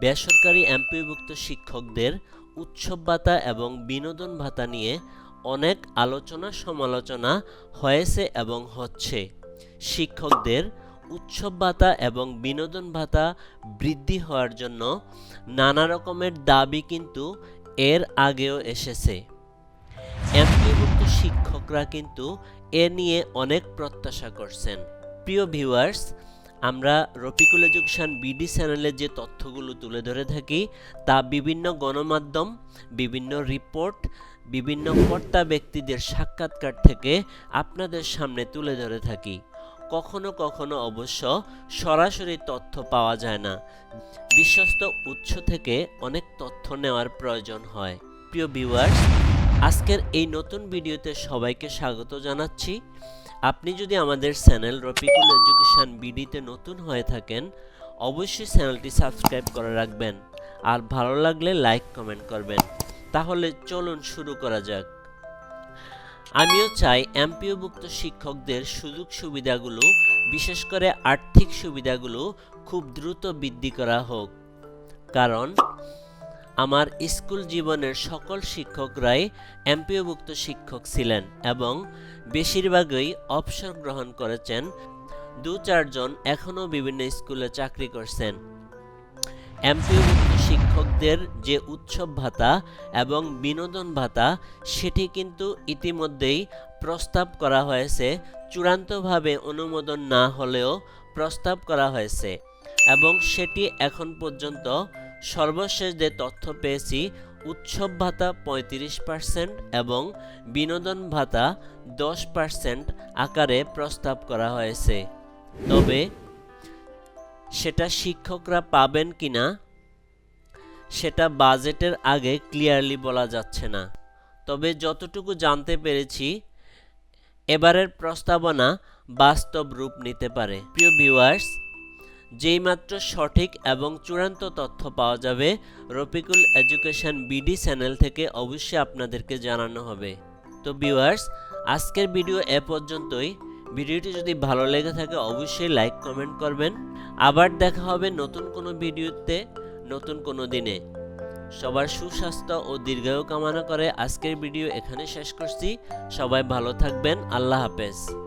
বেসরকারি এমপিভুক্ত শিক্ষকদের উৎসব ভাতা এবং বিনোদন ভাতা নিয়ে অনেক আলোচনা সমালোচনা হয়েছে এবং হচ্ছে। শিক্ষকদের উৎসব ভাতা এবং বিনোদন ভাতা বৃদ্ধি হওয়ার জন্য নানা রকমের দাবি কিন্তু এর আগেও এসেছে। এমপিভুক্ত শিক্ষকরা কিন্তু এ নিয়ে অনেক প্রত্যাশা করছেন। প্রিয় ভিউয়ার্স আমরা রফিকুল এডুকেশন বিডি চ্যানেলে যে তথ্যগুলো তুলে ধরে থাকি, তা বিভিন্ন গণমাধ্যম, বিভিন্ন রিপোর্ট, বিভিন্ন কর্তা ব্যক্তিদের সাক্ষাৎকার থেকে আপনাদের সামনে তুলে ধরে থাকি। কখনো কখনো অবশ্য সরাসরি তথ্য পাওয়া যায় না। বিশ্বস্ত উৎস থেকে অনেক তথ্য নেওয়ার প্রয়োজন হয়। প্রিয় ভিউয়ার্স, আজকের এই নতুন ভিডিওতে সবাইকে স্বাগত জানাচ্ছি। আপনি যদি আমাদের চ্যানেল রফিকুল এডুকেশন বিডিতে নতুন হয়ে থাকেন, অবশ্যই চ্যানেলটি সাবস্ক্রাইব করে রাখবেন। আর ভালো লাগলে লাইক, কমেন্ট করবেন। তাহলে চলুন শুরু করা যাক। আমিও চাই এমপিওভুক্ত শিক্ষকদের সুযোগ সুবিধাগুলো, বিশেষ করে আর্থিক সুবিধাগুলো, খুব দ্রুত বৃদ্ধি করা হোক। কারণ আমার স্কুল জীবনের সকল শিক্ষকরাই এমপিওভুক্ত শিক্ষক ছিলেন এবং বেশিরভাগই অবসর গ্রহণ করেছেন। দু চারজন এখনও বিভিন্ন স্কুলে চাকরি করছেন। এমপিওভুক্ত শিক্ষকদের যে উৎসব ভাতা এবং বিনোদন ভাতা, সেটি কিন্তু ইতিমধ্যেই প্রস্তাব করা হয়েছে। চূড়ান্তভাবে অনুমোদন না হলেও প্রস্তাব করা হয়েছে এবং সেটি এখন পর্যন্ত সর্বশেষ যে তথ্য পেয়েছি, উৎসব ভাতা পঁয়ত্রিশ পার্সেন্ট এবং বিনোদন ভাতা দশ পার্সেন্ট আকারে প্রস্তাব করা হয়েছে। তবে সেটা শিক্ষকরা পাবেন কিনা, সেটা বাজেটের আগে ক্লিয়ারলি বলা যাচ্ছে না। তবে যতটুকু জানতে পেরেছি, এবারের প্রস্তাবনা বাস্তব রূপ নিতে পারে। প্রিয় ভিউয়ার্স যেইমাত্র সঠিক এবং চূড়ান্ত তথ্য পাওয়া যাবে, রফিকুল এডুকেশন বিডি চ্যানেল থেকে অবশ্যই আপনাদেরকে জানানো হবে। তো ভিউয়ার্স, আজকের ভিডিও এ পর্যন্তই। ভিডিওটি যদি ভালো লেগে থাকে, অবশ্যই লাইক, কমেন্ট করবেন। আবার দেখা হবে নতুন কোনো ভিডিওতে, নতুন কোনো দিনে। সবার সুস্বাস্থ্য ও দীর্ঘায়ু কামনা করে আজকের ভিডিও এখানে শেষ করছি। সবাই ভালো থাকবেন। আল্লাহ হাফেজ।